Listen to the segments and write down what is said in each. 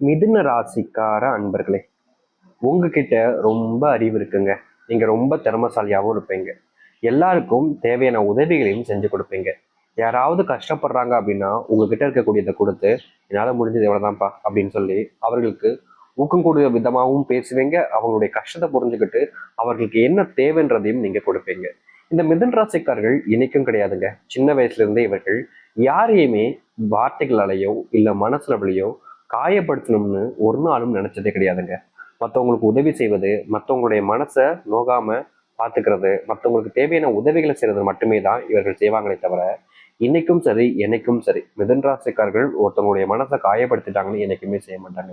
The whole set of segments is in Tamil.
மிதுன ராசிக்கார அன்பர்களே உங்ககிட்ட ரொம்ப அறிவு இருக்குங்க. நீங்க ரொம்ப திறமசாலியாகவும் இருப்பீங்க. எல்லாருக்கும் தேவையான உதவிகளையும் செஞ்சு கொடுப்பீங்க. யாராவது கஷ்டப்படுறாங்க அப்படின்னா உங்ககிட்ட இருக்கக்கூடியதை கொடுத்து என்னால் முடிஞ்சது எவ்வளோதான்ப்பா அப்படின்னு சொல்லி அவர்களுக்கு ஊக்கம் கூடிய விதமாகவும் பேசுவீங்க. அவங்களுடைய கஷ்டத்தை புரிஞ்சுக்கிட்டு அவர்களுக்கு என்ன தேவைன்றதையும் நீங்க கொடுப்பீங்க. இந்த மிதன் ராசிக்காரர்கள் இன்னைக்கும் கிடையாதுங்க. சின்ன வயசுல இருந்தே இவர்கள் யாரையுமே வார்த்தைகளாலேயோ இல்லை மனசுலவிலையோ காயப்படுத்தணும்னு ஒரு நாளும் நினைச்சதே கிடையாதுங்க. மற்றவங்களுக்கு உதவி செய்வது மற்றவங்களுடைய மனசை நோகாம பார்த்துக்கிறது மற்றவங்களுக்கு தேவையான உதவிகளை செய்யறது மட்டுமே தான் இவர்கள் செய்வாங்களே தவிர இன்னைக்கும் சரி என்னைக்கும் சரி மிதன் ராசிக்காரர்கள் ஒருத்தவங்களுடைய மனசை காயப்படுத்திட்டாங்கன்னு என்னைக்குமே செய்ய மாட்டாங்க.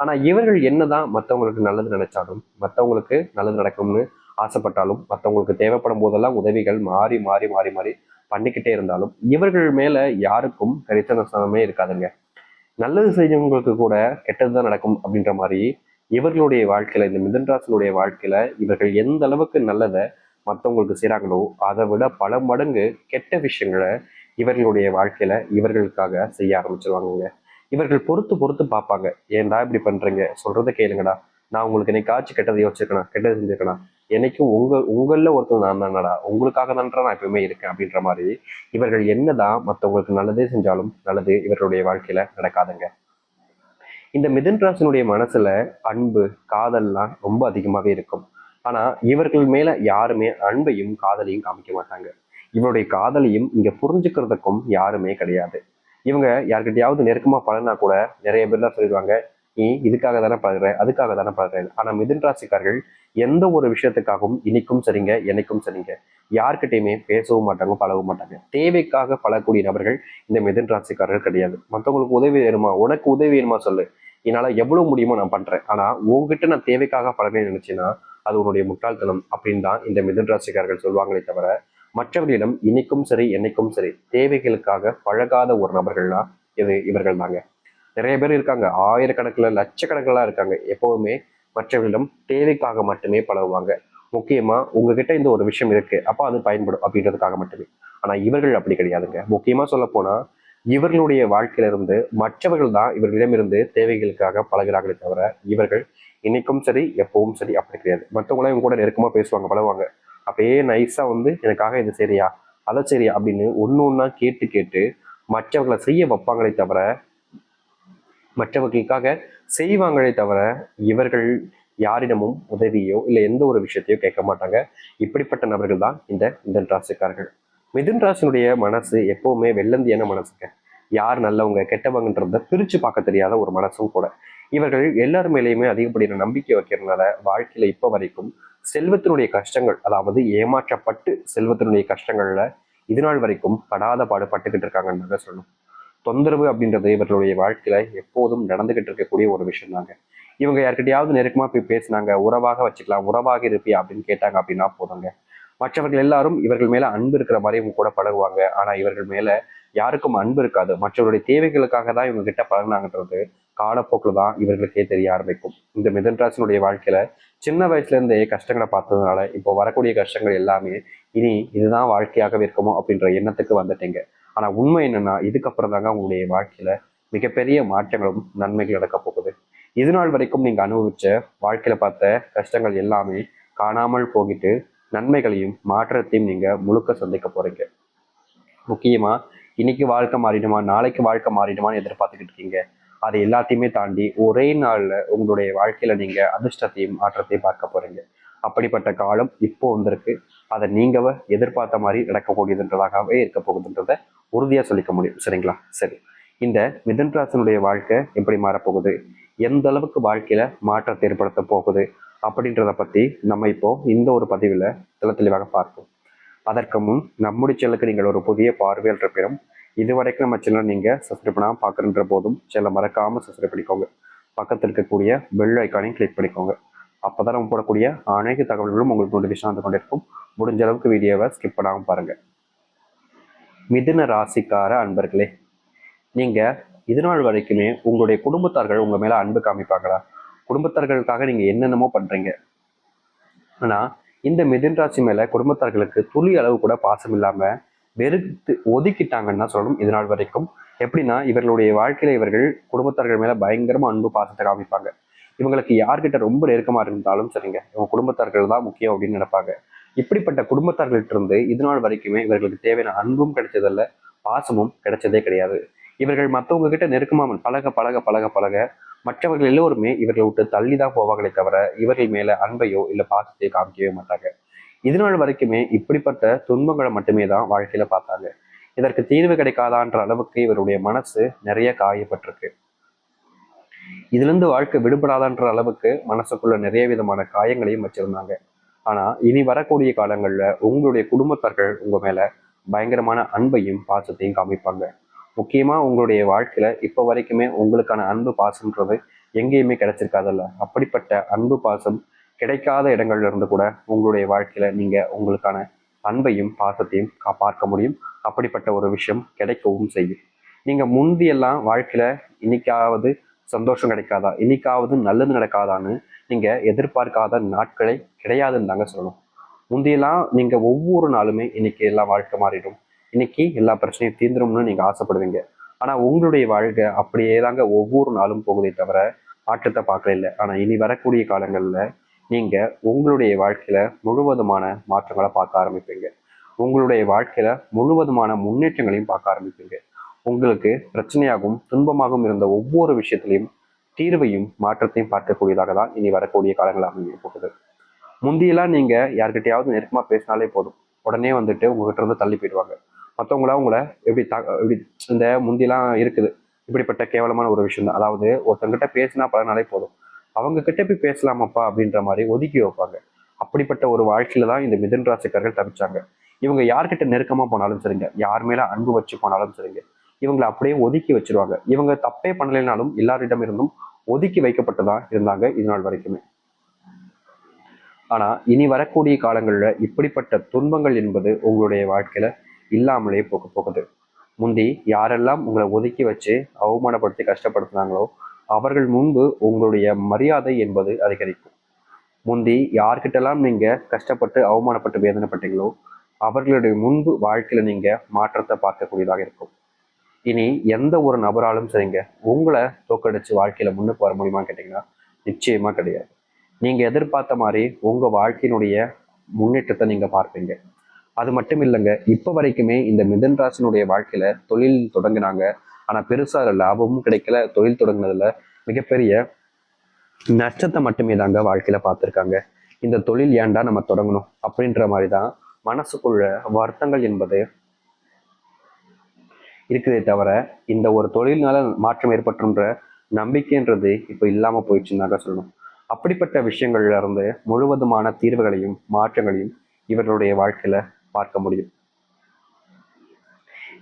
ஆனா இவர்கள் என்னதான் மற்றவங்களுக்கு நல்லது நினைச்சாலும் மற்றவங்களுக்கு நல்லது நடக்கும்னு ஆசைப்பட்டாலும் மற்றவங்களுக்கு தேவைப்படும் போதெல்லாம் உதவிகள் மாறி மாறி மாறி மாறி பண்ணிக்கிட்டே இருந்தாலும் இவர்கள் மேல யாருக்கும் கரிசனமே இருக்காதுங்க. நல்லது செய்யவங்களுக்கு கூட கெட்டது தான் நடக்கும் அப்படின்ற மாதிரி இவர்களுடைய வாழ்க்கையில இந்த மிதன்ராசனுடைய வாழ்க்கையில இவர்கள் எந்த அளவுக்கு நல்லதை மற்றவங்களுக்கு செய்கிறாங்களோ அதை விட பல மடங்கு கெட்ட விஷயங்களை இவர்களுடைய வாழ்க்கையில இவர்களுக்காக செய்ய ஆரம்பிச்சிருவாங்கங்க. இவர்கள் பொறுத்து பொறுத்து பார்ப்பாங்க. ஏன்டா இப்படி பண்றீங்க? சொல்றதை கேளுங்கடா. நான் உங்களுக்கு என்னைக்காச்சும் கெட்டதை யோசிச்சிருக்கணும் கெட்டது செஞ்சிருக்கணும் என்னைக்கும் உங்க உங்களில் ஒருத்தர் நான் தானடா? உங்களுக்காக தான்டா நான் எப்பவுமே இருக்கேன் அப்படின்ற மாதிரி இவர்கள் என்னதான் மற்றவங்களுக்கு நல்லதே செஞ்சாலும் நல்லது இவர்களுடைய வாழ்க்கையில நடக்காதுங்க. இந்த மிதன் ராசினுடைய மனசுல அன்பு காதல்லாம் ரொம்ப அதிகமாகவே இருக்கும். ஆனா இவர்கள் மேல யாருமே அன்பையும் காதலையும் காமிக்க மாட்டாங்க. இவருடைய காதலையும் இங்க புரிஞ்சுக்கிறதுக்கும் யாருமே கிடையாது. இவங்க யார்கிட்டயாவது நெருக்கமா பழனா கூட நிறைய பேர் சொல்லிடுவாங்க நீ இதுக்காக தானே பழகுற அதுக்காக தானே பழகுற ஆனால் மிதுன் ராசிக்காரர்கள் எந்த ஒரு விஷயத்துக்காகவும் இன்னைக்கும் சரிங்க என்னைக்கும் சரிங்க. யார்கிட்டையுமே பேசவும் மாட்டாங்க பழகவும் மாட்டாங்க. தேவைக்காக பழகக்கூடிய நபர்கள் இந்த மிதுன் ராசிக்காரர்கள் கிடையாது. மற்றவங்களுக்கு உதவி வேணுமா? உனக்கு உதவி வேணுமா சொல்லு. என்னால் எவ்வளோ முடியுமோ நான் பண்ணுறேன் ஆனால் உங்ககிட்ட நான் தேவைக்காக பழகணும்னு நினச்சின்னா அது உன்னுடைய முட்டாள்தனம் அப்படின்னு தான் இந்த மிதுன் ராசிக்காரர்கள் சொல்லுவாங்களே தவிர மற்றவர்களிடம் இன்னைக்கும் சரி என்னைக்கும் சரி தேவைகளுக்காக பழகாத ஒரு நபர்கள்னா இது இவர்கள் தாங்க நிறைய பேர் இருக்காங்க. ஆயிரக்கணக்கில் லட்சக்கணக்கெல்லாம் இருக்காங்க. எப்போவுமே மற்றவர்களிடம் தேவைக்காக மட்டுமே பழகுவாங்க. முக்கியமா உங்ககிட்ட இந்த ஒரு விஷயம் இருக்கு. அப்போ அது பயன்படும் அப்படின்றதுக்காக மட்டுமே. ஆனா இவர்கள் அப்படி கிடையாதுங்க. முக்கியமா சொல்ல போனா இவர்களுடைய வாழ்க்கையில இருந்து மற்றவர்கள் தான் இவர்களிடமிருந்து தேவைகளுக்காக பழகிறார்களே தவிர இவர்கள் இன்னைக்கும் சரி எப்பவும் சரி அப்படி கிடையாது. மற்றவங்களாம் இவங்க கூட நெருக்கமா பேசுவாங்க பழகுவாங்க. அப்படியே நைஸா வந்து எனக்காக இது சரியா அதை சரியா அப்படின்னு ஒன்று ஒன்றா கேட்டு கேட்டு மற்றவர்களை செய்ய வைப்பாங்களே தவிர மற்றவர்களுக்காக செய்வாங்களே தவிர இவர்கள் யாரிடமும் உதவியோ இல்லை எந்த ஒரு விஷயத்தையோ கேட்க மாட்டாங்க. இப்படிப்பட்ட நபர்கள் தான் இந்த மிதன் ராசிக்காரர்கள். மிதன் ராசினுடைய மனசு எப்பவுமே வெள்ளந்தியான மனசுங்க. யார் நல்லவங்க கெட்டவங்கன்றத பிரிச்சு பார்க்க தெரியாத ஒரு மனசும் கூட. இவர்கள் எல்லார் மேலேயுமே அதிகப்படியான நம்பிக்கை வைக்கிறதுனால வாழ்க்கையில இப்போ வரைக்கும் செல்வத்தினுடைய கஷ்டங்கள் அதாவது ஏமாற்றப்பட்டு செல்வத்தினுடைய கஷ்டங்கள்ல இது நாள் வரைக்கும் படாத பாடு பட்டுக்கிட்டு இருக்காங்கன்னு சொல்லணும். தொந்தரவு அப்படின்றது இவர்களுடைய வாழ்க்கையில எப்போதும் நடந்துகிட்டு இருக்கக்கூடிய ஒரு விஷயம் தாங்க. இவங்க யார்கிட்டயாவது நெருக்கமா போய் பேசினாங்க உறவாக வச்சுக்கலாம் உறவாக இருப்பியா அப்படின்னு கேட்டாங்க அப்படின்னா போதுங்க. மற்றவர்கள் எல்லாரும் இவர்கள் மேல அன்பு இருக்கிற மாதிரி இவங்க கூட பழகுவாங்க. ஆனா இவர்கள் மேல யாருக்கும் அன்பு இருக்காது. மற்றவருடைய தேவைகளுக்காக தான் இவங்க கிட்ட பழகினாங்கன்றது காலப்போக்கில் தான் இவர்களுக்கே தெரிய ஆரம்பிக்கும். இந்த மிதன்ராசினுடைய வாழ்க்கையில சின்ன வயசுல இருந்தே கஷ்டங்களை பார்த்ததுனால இப்போ வரக்கூடிய கஷ்டங்கள் எல்லாமே இனி இதுதான் வாழ்க்கையாகவே இருக்குமோ அப்படின்ற எண்ணத்துக்கு வந்துட்டீங்க. ஆனால் உண்மை என்னன்னா இதுக்கப்புறம் தாங்க உங்களுடைய வாழ்க்கையில மிகப்பெரிய மாற்றங்களும் நன்மைகள் நடக்க போகுது. இது நாள் வரைக்கும் நீங்க அனுபவிச்ச வாழ்க்கையில பார்த்த கஷ்டங்கள் எல்லாமே காணாமல் போகிட்டு நன்மைகளையும் மாற்றத்தையும் நீங்க முழுக்க சந்திக்க போறீங்க. முக்கியமா இன்னைக்கு வாழ்க்கை மாறிடுமா நாளைக்கு வாழ்க்கை மாறிடுமான்னு எதிர்பார்த்துக்கிட்டு இருக்கீங்க. அதை எல்லாத்தையுமே தாண்டி ஒரே நாள்ல உங்களுடைய வாழ்க்கையில நீங்க அதிர்ஷ்டத்தையும் மாற்றத்தையும் பார்க்க போறீங்க. அப்படிப்பட்ட காலம் இப்போ வந்திருக்கு. அதை நீங்கள் எதிர்பார்த்த மாதிரி நடக்கக்கூடியதுன்றதாகவே இருக்க போகுதுன்றத உறுதியாக சொல்லிக்க முடியும். சரிங்களா? சரி. இந்த மிதன் ராசனுடைய வாழ்க்கை எப்படி மாறப்போகுது? எந்த அளவுக்கு வாழ்க்கையில மாற்றத்தை ஏற்படுத்த போகுது? அப்படின்றத பற்றி நம்ம இப்போ இந்த ஒரு பதிவில் தெல தெளிவாக பார்ப்போம். அதற்கு முன் நம்முடைய சேனலுக்கு நீங்கள் ஒரு புதிய பார்வையாளர் இருப்பினும் இது வரைக்கும் நம்ம சேனல் நீங்கள் சப்ஸ்கிரைப் பண்ணாமல் பார்க்குறன்ற போதும் சேனலை மறக்காமல் சப்ஸ்கிரைப் பண்ணிக்கோங்க. பக்கத்தில் இருக்கக்கூடிய பெல் ஐக்கானையும் கிளிக் பண்ணிக்கோங்க. அப்போ தான் நம்ம போடக்கூடிய அனைத்து தகவல்களும் உங்களுக்கு நோட்டிஃபிகேஷன் வந்து கொண்டிருக்கும். முடிஞ்ச அளவுக்கு வீடியோவை ஸ்கிப் பண்ணாமல் பாருங்கள் மிதுன ராசிக்கார அன்பர்களே நீங்கள் இது நாள் வரைக்குமே உங்களுடைய குடும்பத்தார்கள் உங்கள் மேலே அன்பு காமிப்பாங்களா? குடும்பத்தார்களுக்காக நீங்கள் என்னென்னமோ பண்ணுறீங்க ஆனால் இந்த மிதுன் ராசி மேலே குடும்பத்தார்களுக்கு துளி அளவு கூட பாசம் இல்லாமல் வெறுத்து ஒதுக்கிட்டாங்கன்னு தான் சொல்லணும் இது நாள் வரைக்கும். எப்படின்னா இவர்களுடைய வாழ்க்கையில் இவர்கள் குடும்பத்தார்கள் மேலே பயங்கரமாக அன்பு பாசத்தை காமிப்பாங்க. இவங்களுக்கு யார்கிட்ட ரொம்ப நெருக்கமாக இருந்தாலும் சரிங்க. இவங்க குடும்பத்தார்கள் தான் முக்கியம் அப்படின்னு நினைப்பாங்க. இப்படிப்பட்ட குடும்பத்தார்கள்ட்ட இருந்து இது நாள் வரைக்குமே இவர்களுக்கு தேவையான அன்பும் கிடைச்சதில்ல பாசமும் கிடைச்சதே கிடையாது. இவர்கள் மற்றவங்க கிட்ட நெருக்கமாக பழக பழக பழக பழக மற்றவர்கள் எல்லோருமே இவர்களை விட்டு தள்ளி தான் போவாங்களே தவிர இவர்கள் மேலே அன்பையோ இல்லை பாசத்தையோ காமிக்கவே மாட்டாங்க. இது நாள் வரைக்குமே இப்படிப்பட்ட துன்பங்களை மட்டுமே தான் வாழ்க்கையில் பார்த்தாங்க. இதற்கு தீர்வு கிடைக்காதான்ற அளவுக்கு இவருடைய மனசு நிறைய காயப்பட்டிருக்கு. இதுல இருந்து வாழ்க்கை விடுபடாதான்ற அளவுக்கு மனசுக்குள்ள நிறைய விதமான காயங்களையும் வச்சிருந்தாங்க. ஆனா இனி வரக்கூடிய காலங்களில் உங்களுடைய குடும்பத்தார்கள் உங்க மேல பயங்கரமான அன்பையும் பாசத்தையும் காமிப்பாங்க. முக்கியமா உங்களுடைய வாழ்க்கையில இப்போ வரைக்குமே உங்களுக்கான அன்பு பாசம்ன்றது எங்கேயுமே கிடைச்சிருக்காதல்ல. அப்படிப்பட்ட அன்பு பாசம் கிடைக்காத இடங்கள்ல இருந்து கூட உங்களுடைய வாழ்க்கையில நீங்க உங்களுக்கான அன்பையும் பாசத்தையும் கா- பார்க்க முடியும். அப்படிப்பட்ட ஒரு விஷயம் கிடைக்கவும் செய்யும். நீங்க முந்தியெல்லாம் வாழ்க்கையில இன்னைக்காவது சந்தோஷம் கிடைக்காதா? இன்னைக்காவது நல்லது நடக்காதான்னு நீங்க எதிர்பார்க்காத நாட்களே கிடையாதுன்னு தாங்க சொல்லணும். முந்தையெல்லாம் நீங்க ஒவ்வொரு நாளுமே இன்னைக்கு எல்லாம் வாழ்க்கை மாறிடும். இன்னைக்கு எல்லா பிரச்சனையும் தீர்ந்துரும்னு நீங்க ஆசைப்படுவீங்க. ஆனா உங்களுடைய வாழ்க்கை அப்படியே தாங்க ஒவ்வொரு நாளும் போகுதே தவிர மாற்றத்தை பார்க்கல இல்லை. ஆனா இனி வரக்கூடிய காலங்கள்ல நீங்க உங்களுடைய வாழ்க்கையில முழுவதுமான மாற்றங்களை பார்க்க ஆரம்பிப்பீங்க. உங்களுடைய வாழ்க்கையில முழுவதுமான முன்னேற்றங்களையும் பார்க்க ஆரம்பிப்பீங்க. உங்களுக்கு பிரச்சனையாகவும் துன்பமாகவும் இருந்த ஒவ்வொரு விஷயத்திலையும் தீர்வையும் மாற்றத்தையும் பார்க்கக்கூடியதாக தான் இனி வரக்கூடிய காலங்கள் அமைய போகுது. முந்தியெல்லாம் நீங்க யார்கிட்டயாவது நெருக்கமா பேசினாலே போதும். உடனே வந்துட்டு உங்ககிட்ட இருந்து தள்ளி போயிடுவாங்க. மற்றவங்களா உங்களை எப்படி த இப்படி இந்த முந்தியெல்லாம் இருக்குது. இப்படிப்பட்ட கேவலமான ஒரு விஷயம் தான். அதாவது ஒருத்தங்கிட்ட பேசினா பலனாலே போதும். அவங்க கிட்ட போய் பேசலாமாப்பா அப்படின்ற மாதிரி ஒதுக்கி வைப்பாங்க. அப்படிப்பட்ட ஒரு வாழ்க்கையில தான் இந்த மிதுன் ராசிக்காரர்கள் தவிச்சாங்க. இவங்க யார்கிட்ட நெருக்கமா போனாலும் சரிங்க. யார் மேல அன்பு வச்சு போனாலும் சரிங்க. இவங்களை அப்படியே ஒதுக்கி வச்சிருவாங்க. இவங்க தப்பே பண்ணலைனாலும் எல்லாரிடம் இருந்தும் ஒதுக்கி வைக்கப்பட்டதா இருந்தாங்க இது நாள் வரைக்குமே. ஆனா இனி வரக்கூடிய காலங்களில் இப்படிப்பட்ட துன்பங்கள் என்பது உங்களுடைய வாழ்க்கையில இல்லாமலே போக போகுது. முந்தி யாரெல்லாம் உங்களை ஒதுக்கி வச்சு அவமானப்படுத்தி கஷ்டப்படுத்தினாங்களோ அவர்கள் முன்பு உங்களுடைய மரியாதை என்பது அதிகரிக்கும். முந்தி யார்கிட்டலாம் நீங்க கஷ்டப்பட்டு அவமானப்பட்டு வேதனைப்பட்டீங்களோ அவர்களுடைய முன்பு வாழ்க்கையில நீங்க மாற்றத்தை பார்க்கக்கூடியதாக இருக்கும். இனி எந்த ஒரு நபராலும் சரிங்க உங்களை தோக்கடிச்சு வாழ்க்கையில முன்னுக்கு வர முடியுமான்னு கேட்டீங்கன்னா நிச்சயமா கிடையாது. நீங்க எதிர்பார்த்த மாதிரி உங்க வாழ்க்கையினுடைய முன்னேற்றத்தை நீங்க பார்ப்பீங்க. அது மட்டும் இல்லைங்க இப்போ வரைக்குமே இந்த மிதன் ராசினுடைய வாழ்க்கையில தொழில் தொடங்கினாங்க. ஆனா பெருசா லாபமும் கிடைக்கல. தொழில் தொடங்கினதுல மிகப்பெரிய நஷ்டத்தை மட்டுமே தாங்க வாழ்க்கையில பார்த்துருக்காங்க. இந்த தொழில் ஏன்டா நம்ம தொடங்கணும் அப்படின்ற மாதிரி தான் மனசுக்குள்ள வருத்தங்கள் என்பது இருக்குதே தவிர இந்த ஒரு தொழில்னால மாற்றம் ஏற்பட்டுன்ற நம்பிக்கைன்றது இப்போ இல்லாம போயிடுச்சுன்னாக்க சொல்லணும். அப்படிப்பட்ட விஷயங்கள்ல இருந்து முழுவதுமான தீர்வுகளையும் மாற்றங்களையும் இவர்களுடைய வாழ்க்கையில பார்க்க முடியும்.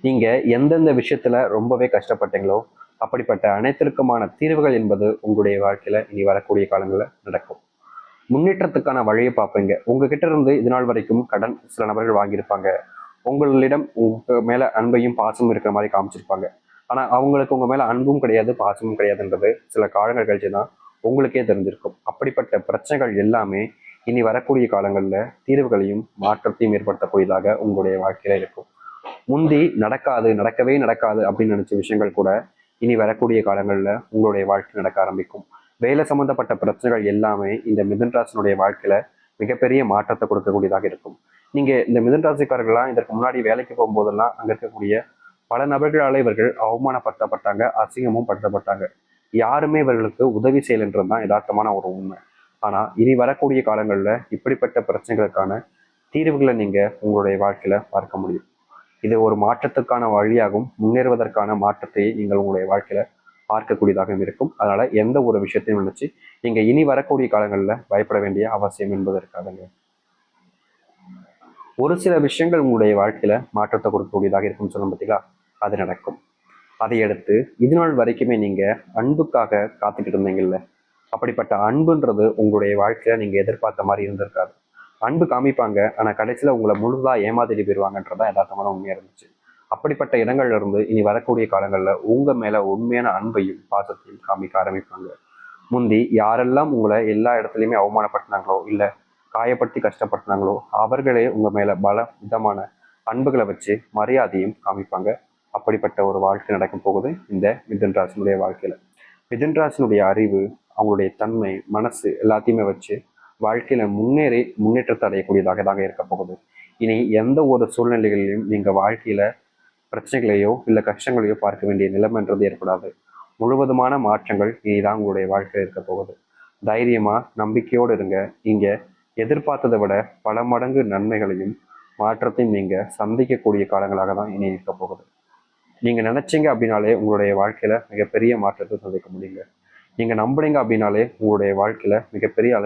நீங்க எந்தெந்த விஷயத்துல ரொம்பவே கஷ்டப்பட்டீங்களோ அப்படிப்பட்ட அனைத்திற்குமான தீர்வுகள் என்பது உங்களுடைய வாழ்க்கையில இனி வரக்கூடிய காலங்களில் நடக்கும். முன்னேற்றத்துக்கான வழியை பார்ப்பீங்க. உங்ககிட்ட இருந்து இது நாள் வரைக்கும் கடன் சில நபர்கள் வாங்கியிருப்பாங்க. உங்களிடம் உங்க மேல அன்பையும் பாசமும் இருக்கிற மாதிரி காமிச்சிருப்பாங்க. ஆனா அவங்களுக்கு உங்க மேல அன்பும் கிடையாது பாசமும் கிடையாதுன்றது சில காலங்கள் கழிச்சு தான் உங்களுக்கே தெரிஞ்சிருக்கும். அப்படிப்பட்ட பிரச்சனைகள் எல்லாமே இனி வரக்கூடிய காலங்களில் தீர்வுகளையும் மாற்றத்தையும் ஏற்படுத்தக்கூடியதாக உங்களுடைய வாழ்க்கையில இருக்கும். முந்தி நடக்காது நடக்கவே நடக்காது அப்படின்னு நினைச்ச விஷயங்கள் கூட இனி வரக்கூடிய காலங்களில் உங்களுடைய வாழ்க்கை நடக்க ஆரம்பிக்கும். வேலை சம்பந்தப்பட்ட பிரச்சனைகள் எல்லாமே இந்த மிதன்ராசனுடைய வாழ்க்கையில மிகப்பெரிய மாற்றத்தை கொடுக்கக்கூடியதாக இருக்கும். நீங்கள் இந்த மிதன் ராசிக்காரர்கள்லாம் இதற்கு முன்னாடி வேலைக்கு போகும்போதெல்லாம் அங்கே இருக்கக்கூடிய பல நபர்களால் இவர்கள் அவமானப்படுத்தப்பட்டாங்க அசிங்கமும் படுத்தப்பட்டாங்க. யாருமே இவர்களுக்கு உதவி செய்யலைன்றது தான் யதார்த்தமான ஒரு உண்மை. ஆனால் இனி வரக்கூடிய காலங்களில் இப்படிப்பட்ட பிரச்சனைகளுக்கான தீர்வுகளை நீங்கள் உங்களுடைய வாழ்க்கையில் பார்க்க முடியும். இது ஒரு மாற்றத்துக்கான வழியாகவும் முன்னேறுவதற்கான மாற்றத்தை நீங்கள் உங்களுடைய வாழ்க்கையில் பார்க்கக்கூடியதாகவும் இருக்கும். அதனால் எந்த ஒரு விஷயத்தையும் நினச்சி நீங்கள் இனி வரக்கூடிய காலங்களில் பயப்பட வேண்டிய அவசியம் என்பது இருக்காதுங்க ஒரு சில விஷயங்கள் உங்களுடைய வாழ்க்கையில் மாற்றத்தை கொடுக்கக்கூடியதாக இருக்கும்னு சொல்லணும் பார்த்தீங்களா அது நடக்கும். அதை அடுத்து இது நாள் வரைக்குமே நீங்கள் அன்புக்காக காத்துக்கிட்டு இருந்தீங்கல்ல? அப்படிப்பட்ட அன்புன்றது உங்களுடைய வாழ்க்கையில் நீங்கள் எதிர்பார்த்த மாதிரி இருந்திருக்காது. அன்பு காமிப்பாங்க ஆனால் கடைசியில் உங்களை முழுதாக ஏமாத்திட்டு போயிடுவாங்கன்றதான் யதார்த்தமான உண்மையாக இருந்துச்சு. அப்படிப்பட்ட இடங்கள்ல இருந்து இனி வரக்கூடிய காலங்களில் உங்கள் மேலே உண்மையான அன்பையும் பாசத்தையும் காமிக்க ஆரம்பிப்பாங்க. முந்தி யாரெல்லாம் உங்களை எல்லா இடத்துலையுமே அவமானப்படுத்தினாங்களோ இல்லை காயப்படுத்தி கஷ்டப்படுத்தினாங்களோ அவர்களே உங்க மேல பல விதமான அன்புகளை வச்சு மரியாதையும் காமிப்பாங்க. அப்படிப்பட்ட ஒரு வாழ்க்கை நடக்கும் போகுது இந்த மிதன் ராசினுடைய வாழ்க்கையில. மிதன் ராசினுடைய அறிவு அவங்களுடைய தன்மை மனசு எல்லாத்தையுமே வச்சு வாழ்க்கையில முன்னேறி முன்னேற்றத்தை அடையக்கூடியதாக தாங்க இருக்க போகுது. இனி எந்த ஒரு சூழ்நிலைகளிலும் நீங்க வாழ்க்கையில பிரச்சனைகளையோ இல்லை கஷ்டங்களையோ பார்க்க வேண்டிய நிலைமைன்றது ஏற்படாது. முழுவதுமான மாற்றங்கள் இனிதான் உங்களுடைய வாழ்க்கையில் இருக்க போகுது. தைரியமா நம்பிக்கையோடு இருங்க. இங்கே எதிர்பார்த்ததை விட பல மடங்கு நன்மைகளையும் மாற்றத்தையும் நீங்க சந்திக்கக்கூடிய காலங்களாக தான் இனி இருக்க போகுது. நீங்க நினைச்சீங்க அப்படின்னாலே உங்களுடைய வாழ்க்கையில மிகப்பெரிய மாற்றத்தை சந்திக்க முடியுங்க. நீங்க நம்புனீங்க அப்படின்னாலே உங்களுடைய வாழ்க்கையில மிகப்பெரிய